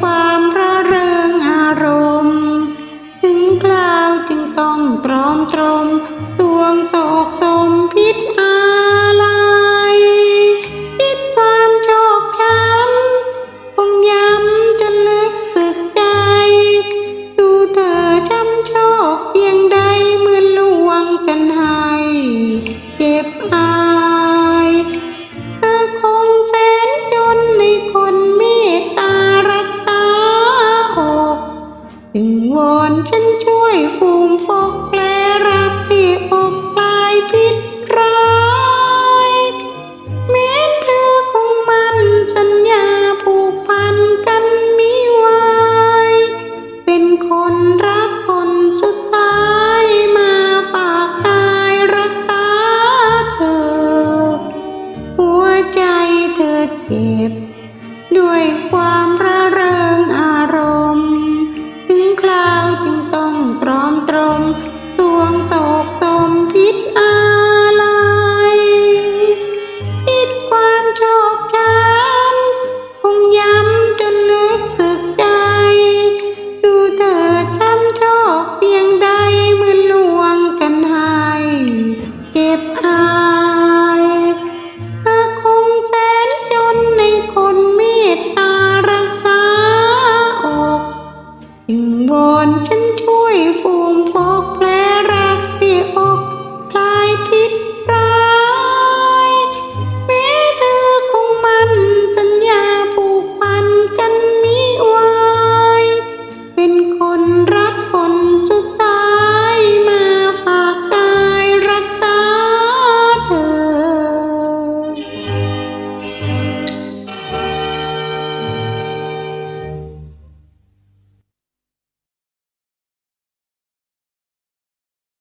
ความระเริงอารมณ์ ถึงกล่าวจึงต้องตรอมตรมตวงโศก จึงวอนฉันช่วยฟูมฟอกแผลรักที่อกปลายพิษร้ายแม้เธอคงมันสัญญาผูกพันกันมิไวเป็นคนรักคนสุดท้ายมาฝากตายรักษาเธอ หัวใจเธอเจ็บ ด้วยความ เก็บอเธอคงแสนจนในคนเมตตารักษาอกจึงวอนฉันช่วยฟูมฟอกแผลรักที่อกคลายพิษร้ายแม้เธอคงมันสัญญาผูกพันฉันนี้ไวเป็นคนรักคนส